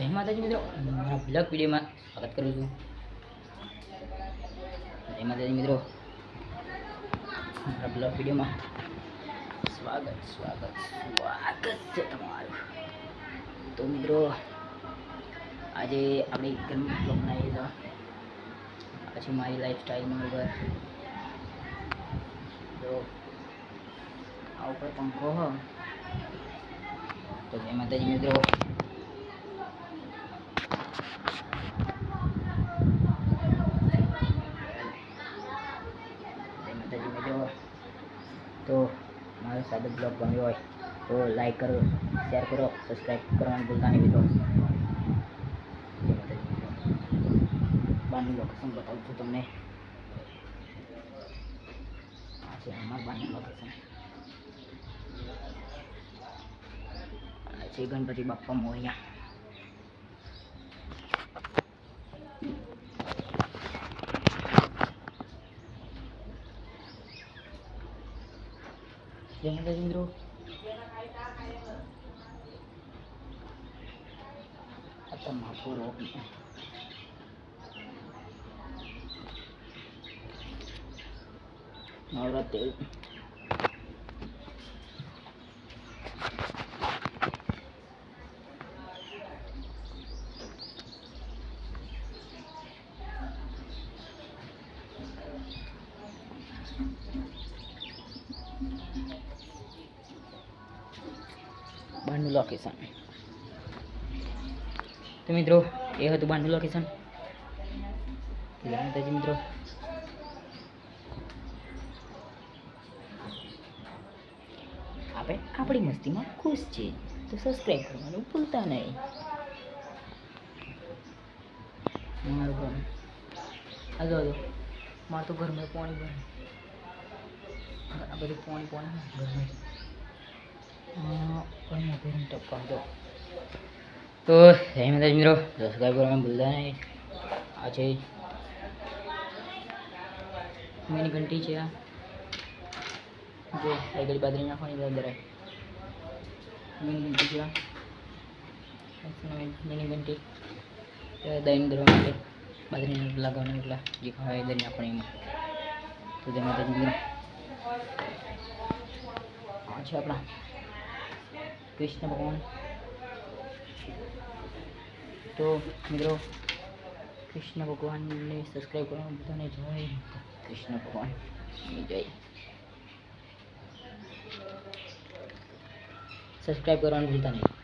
જય માતાજી મિત્રો. મારા બ્લોગ વિડીયોમાં સ્વાગત કરું છું. જય માતાજી મિત્રો. મારા બ્લોગ વિડીયોમાં સ્વાગત સ્વાગત સ્વાગત છે તમારું. તો મિત્રો, આજે આપણે ગરમ બ્લોગ બનાવીએ તો પછી મારી લાઈફસ્ટાઈલમાં ઉપર. તો આ ઉપર પંખો હો તો જય માતાજી મિત્રો જય માતાજી મિત્રો તો મારો સાદો બ્લોગ ગમ્યો હોય તો લાઈક કરો શેર કરો સબસ્ક્રાઈબ કરવાનું ભૂલતા નહીં મિત્રો. જય બહારનું લોકેશન બતાવું છું તમને. આ છે અમારું બહારનું લોકેશન છે ગણપતિ બાપ્પા મોરિયા. જય માતાજી મિત્રો આ તો માથું રોગ નવરાત્રી બહારનું લોકેશન તો મિત્રો, એ હતું બહારનું લોકેશન જય મિત્રો. આપણે આપણી મસ્તીમાં ખુશ છીએ. તો સબસ્ક્રાઈબ કરવાનું ભૂલતા નહીં. મારું ઘર. હાલો હાલો મારે તો ઘરમાં પાણી ભરે આ બધું પાણી પાણી ઘરમાં તો, જય માતાજી મિત્રો. સબસ્ક્રાઈબ કરવાનું ભૂલતા નહીં આ છે મેની ઘંટી છે આ. જો, આ ઘડી બાજરી નાખવાની અંદર મેની ઘંટી છે મેની ઘંટી. દહીં દરવા માટે બાદરી લગાવવાની એટલે જે ખાવા દહીં નાખવાની એમાં. તો, જય માતાજી મિત્રો. આ છે આપણા કૃષ્ણ ભગવાન. તો મિત્રો, કૃષ્ણ ભગવાનને સબસ્ક્રાઈબ કરવાનું બધાને જય. કૃષ્ણ ભગવાન. જય સબસ્ક્રાઈબ કરવાનું ભૂલતા નહીં.